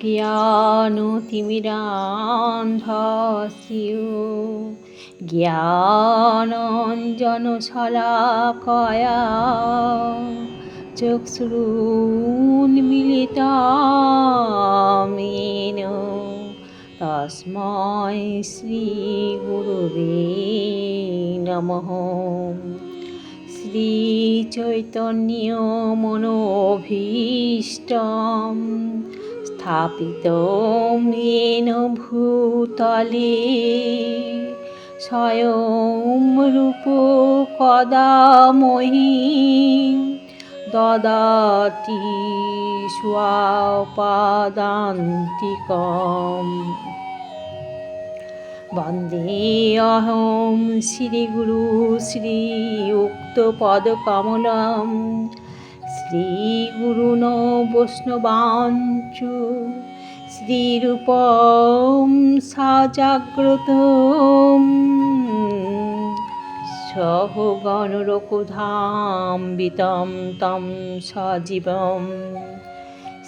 জ্ঞানতিমিরান্ধস্যু। জ্ঞানঞ্জন শলাকয়া চক্ষুরুন্মিলিতামেন তস্मै শ্রীগুরুবে নমঃ। শ্রীচৈতন্য মনোভীষ্টম স্থাপিত মেন ভূতলে স্বয়ং রূপ কদা মহিম দদাতি স্বাপাদান্তিকম। বন্দে অহং শ্রীগুরু শ্রীউক্তপদকমলম শ্রীগুরুণ বৈষ্ণবাঞ্চ শ্রীরূপম সাজাগ্রত সহগণরকুধাম্বিতম তম সজীবম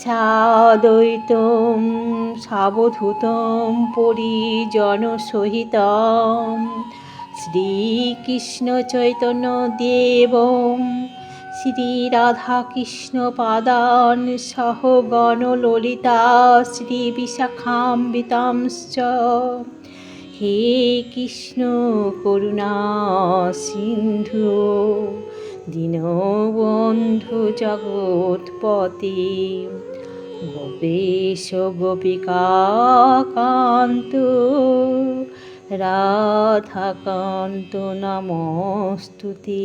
সাদ্বৈতম সাবধূতম পরিজনসহিতম শ্রীকৃষ্ণ চৈতন্য দেবম শ্রীরাধাকৃষ্ণ পাদান সহ গণললিতা শ্রী বিশাখাম্বিতাংশ্চ হে কৃষ্ণ করুণা সিন্ধু দীনবন্ধু জগৎপতি গোপেশ গোপিকাকান্ত রাধাকান্ত নমস্তুতে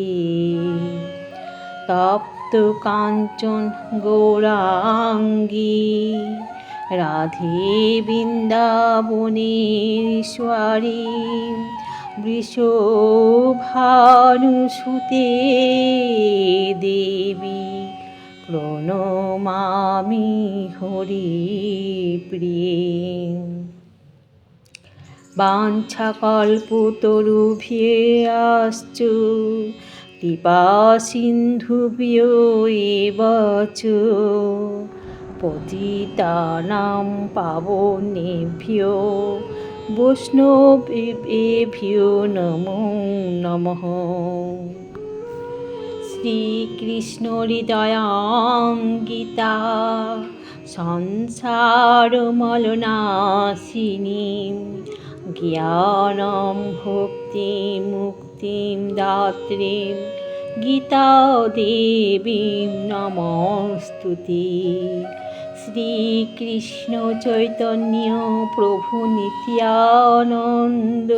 তপ্ত কাঞ্চন গৌরাঙ্গী। রাধে বৃন্দাবনেশ্বরী বৃষভানুসুতে দেবী প্রণমামি হরি প্রিয়ে। বাঞ্ছাকল্পতরুভ্যশ্চ কৃপা সিন্ধুভ্য এব চ পতিতানাং পাবনেভ্যো বৈষ্ণবেভ্যো নমো নমঃ। শ্রীকৃষ্ণ হৃদয়াঙ্গিতা সংসারমলনাশিনী জ্ঞানম ভক্তি মুক্তিম দাত্রীম গীতা দেবীম নমস্তুতি। শ্রীকৃষ্ণ চৈতন্য প্রভু নিত্যানন্দ।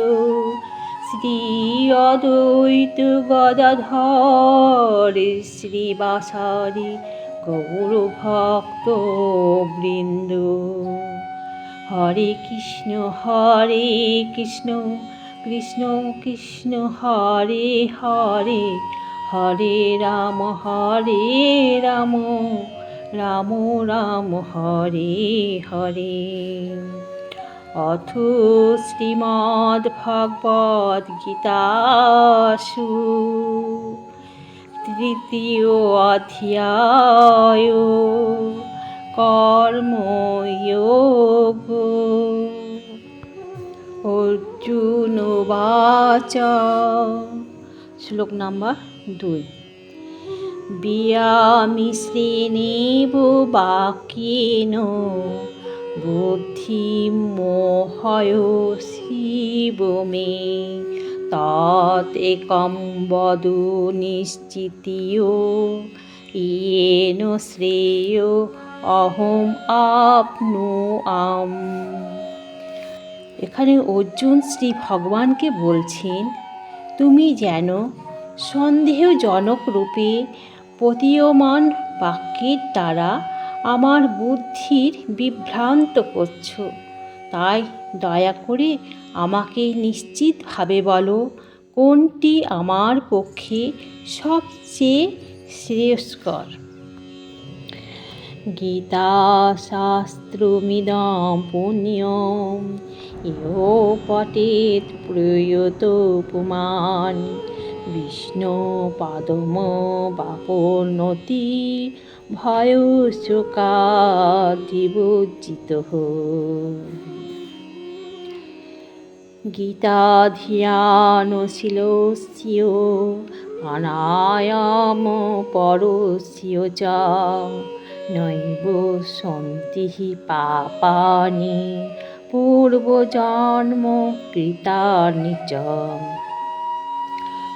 শ্রী অদ্বৈত গদাধর শ্রীবাসারি গৌরভক্ত বৃন্দ হরে কৃষ্ণ হরে কৃষ্ণ। কৃষ্ণ কৃষ্ণ হরে হরে হরে রাম হরে রাম রাম রাম, হরে হরে। অথ শ্রীমদ্ ভগবদ গীতাসু তৃতীয় অধ্যায় কর্ময়োগ। বাচ। শ্লোক নাম্বার দুই। বিয়ামিশ্রেণেব বাক্যেন বুদ্ধিমোহয় শিব মে। তৎকম বদু নিশ্চিতীয় ইয়েন শ্রেয় অহম আপনু আম। এখানে অর্জুন শ্রী ভগবানকে বলছেন, তুমি যেন সন্দেহজনক রূপে প্রতীয়মান বাক্যের দ্বারা আমার বুদ্ধির বিভ্রান্ত করছ, তাই দয়া করে আমাকে নিশ্চিতভাবে বলো, কোনটি আমার পক্ষে সবচেয়ে শ্রেয়স্কর? গীতাশাস্ত্রমিদं পুণ্যম। ইহ পটেত প্রয়ত পুমান বিষ্ণু পাদম বাপনতি ভয় শোকাধিবজ্জিত গীতা ধিয়ানশীলস্য অনায়াম পরস্য চ। নৈব সন্তি পাপানি পূর্বজন্ম কৃতানি চ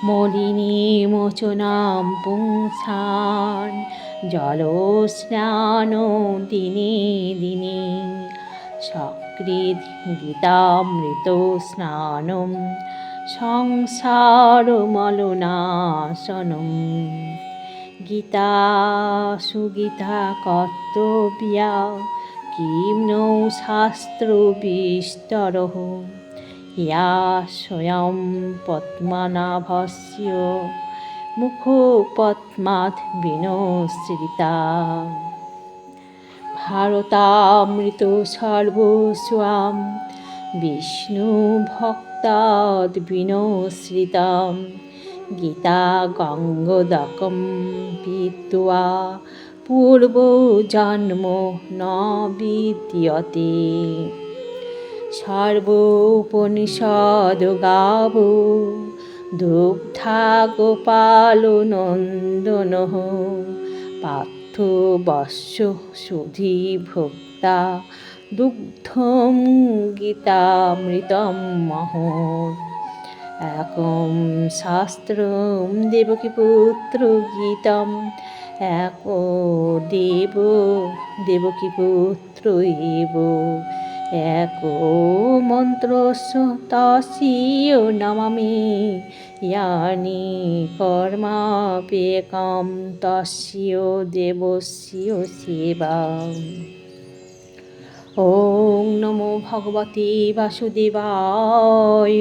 মলিনীমোচনাম পুংসান, জলস্নান দিনে দিনে। সকৃদ গীতামৃত স্নানম, সংসারমলনাশনম। গীতা, সুগীতা, কর্তব্যা, কিম নৌ শাস্ত্রবিস্তরः ইয়া স্বয়ং পদ্মনাভস্য মুখপদ্মাৎ বিনশ্রিতা। ভারতামৃত সর্বস্বাম বিষ্ণু ভক্তাদ বিনশ্রিতাম। গীতা গঙ্গদকম বিদ্যা পূর্বজন্ম ন বিদ্যতে। সর্বোপনিষদ গাব, দুগ্ধা গোপাল নন্দন পার্থ বস্য সুধী ভোক্তা। দুগ্ধম গীতামৃতম মহৎ। একম শাস্ত্রম দেবকীপুত্র গীতম, এক দেব দেবকীপুত্র এব। এক মন্ত্র তাসিও নমামি, ইয়ানি কর্মাপেকম তাসিও দেবস্য সেবা। ওং নমো ভগবতী বাসুদেবায়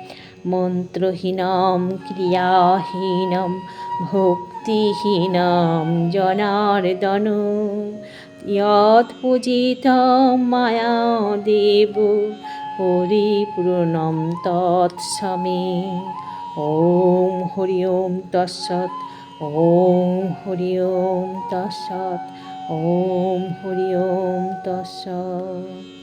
মন্ত্রহীনম, ক্রিয়াহীনম, ভক্তিহীনম, জনার্দন। যৎপূজিতম মায়া দেব হরিপূর্ণম তৎসমে ওম হরি ওম তৎসৎ, ওম হরি ওম তৎসৎ, ওম হরি ওম তৎসৎ।